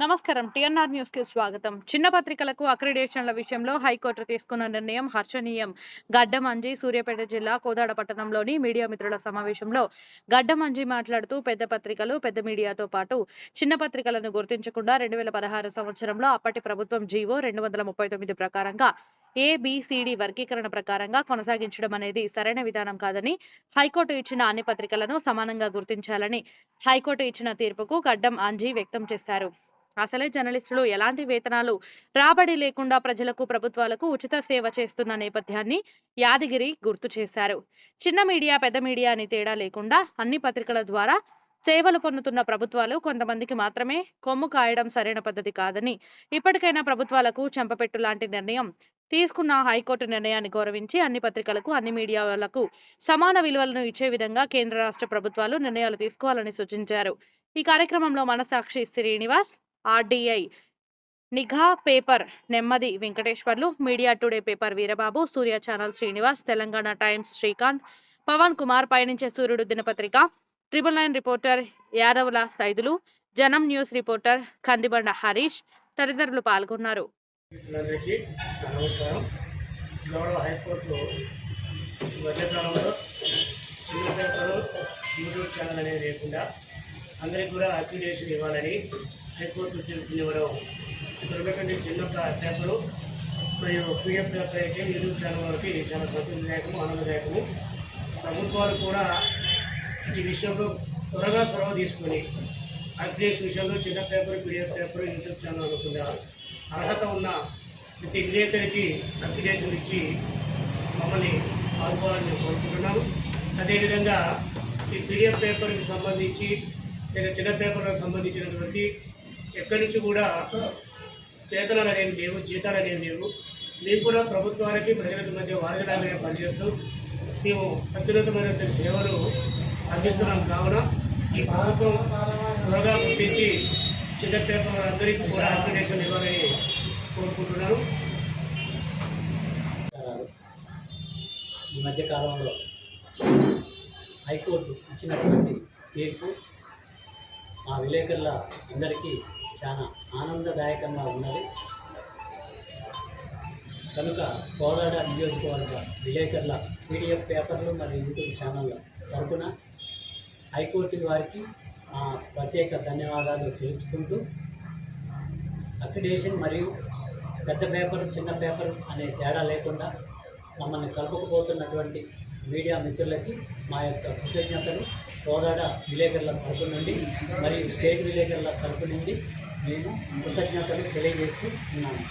నమస్కారం. టిఎన్ఆర్ న్యూస్కి స్వాగతం. చిన్న పత్రికలకు అక్రిడేషన్ల విషయంలో హైకోర్టు తీసుకున్న నిర్ణయం హర్షణీయం. గడ్డమంజి సూర్యాపేట జిల్లా కోదాడ పట్టణంలోని మీడియా మిత్రుల సమావేశంలో గడ్డమంజి మాట్లాడుతూ పెద్ద పత్రికలు పెద్ద మీడియాతో పాటు చిన్న పత్రికలను గుర్తించకుండా రెండు వేల పదహారు సంవత్సరంలో అప్పటి ప్రభుత్వం జీవో రెండు వందల ముప్పై తొమ్మిది ప్రకారంగా ఏబిసిడి వర్గీకరణ ప్రకారంగా కొనసాగించడం అనేది సరైన విధానం కాదని హైకోర్టు ఇచ్చిన అన్ని పత్రికలను సమానంగా గుర్తించాలని హైకోర్టు ఇచ్చిన తీర్పుకు గడ్డం అంజీ వ్యక్తం చేశారు. అసలే జర్నలిస్టులు ఎలాంటి వేతనాలు రాబడి లేకుండా ప్రజలకు ప్రభుత్వాలకు ఉచిత సేవ చేస్తున్న నేపథ్యాన్ని యాదగిరి గుర్తు చేశారు. చిన్న మీడియా పెద్ద మీడియా అని తేడా లేకుండా అన్ని పత్రికల ద్వారా సేవలు పొందుతున్న ప్రభుత్వాలు కొంతమందికి మాత్రమే కొమ్ము కాయడం సరైన పద్ధతి కాదని ఇప్పటికైనా ప్రభుత్వాలకు చెంపపెట్టు లాంటి నిర్ణయం తీసుకున్న హైకోర్టు నిర్ణయాన్ని గౌరవించి అన్ని పత్రికలకు అన్ని మీడియాలకు సమాన విలువలను ఇచ్చే విధంగా కేంద్ర రాష్ట్ర ప్రభుత్వాలు నిర్ణయాలు తీసుకోవాలని సూచించారు. ఈ కార్యక్రమంలో మనసాక్షి శ్రీనివాస్ ఆర్డీఐ నిఘా పేపర్ నెమ్మది Venkateswarlu media today paper Veerababu Surya channel Srinivas Telangana Times Srikanth Pavan Kumar Payaninche Suryudu దినపత్రిక ట్రిపుల్ నైన్ రిపోర్టర్ యాదవుల సైదులు జనం న్యూస్ రిపోర్టర్ కందిబండ హరీష్ తదితరులు పాల్గొన్నారు. యూట్యూబ్ ఛానల్ అనేది లేకుండా అందరికీ కూడా అక్రిడేషన్ ఇవ్వాలని హైకోర్టు తీర్పునివ్వడం ఇప్పుడు ఉన్నటువంటి చిన్న ప- పేపరు మరియు పిఎఫ్ పేపర్ అయితే యూట్యూబ్ ఛానల్ వరకు చాలా సంతోషదాయకము ఆనందదాయకము. ప్రభుత్వాలు కూడా ఈ విషయంలో త్వరగా చొరవ తీసుకొని అగ్నేష్ విషయంలో చిన్న paper PDF paper YouTube channel అనుకున్న అర్హత ఉన్న ప్రతి విలేకరికి అప్లికేషన్ ఇచ్చి మమ్మల్ని ఆదుకోవాలని కోరుకుంటున్నాము. అదేవిధంగా ఈ పీడిఎఫ్ పేపర్కి సంబంధించి లేదా చిన్న పేపర్లకు సంబంధించినటువంటి ఎక్కడి నుంచి కూడా వేతనాలు అనేవి లేవు జీతాలు అనేవి లేవు. మేము కూడా ప్రభుత్వానికి ప్రజలకు మధ్య వారధిలాగానే పనిచేస్తూ మేము అత్యున్నతమైన సేవలు అందిస్తున్నాం. కావున ఈ ప్రభుత్వం త్వరగా గుర్తించి చిన్న పేపర్ అందరికీ కూడా అప్లికేషన్ ఇవ్వాలని కోరుకుంటున్నాను ఈ మధ్య కాలంలో హైకోర్టు ఇచ్చినటువంటి తీర్పు మా విలేకరుల అందరికీ చాలా ఆనందదాయకంగా ఉన్నది. కనుక కోదాడ నియోజకవర్గ విలేకరుల పీడిఎఫ్ పేపర్లు మరియు యూట్యూబ్ ఛానళ్ళ తరపున హైకోర్టు వారికి మా ప్రత్యేక ధన్యవాదాలు తెలుపుకుంటూ అక్రిడేషన్ మరియు పెద్ద పేపర్ చిన్న పేపర్ అనే తేడా లేకుండా మమ్మల్ని కలుపుకుపోతున్నటువంటి మీడియా మిత్రులకి మా యొక్క కృతజ్ఞతలు. కోదాడ విలేకరుల తరపు నుండి మరియు స్టేట్ విలేకరుల తరపు నుండి మేము కృతజ్ఞతలు తెలియజేస్తూ ఉన్నాము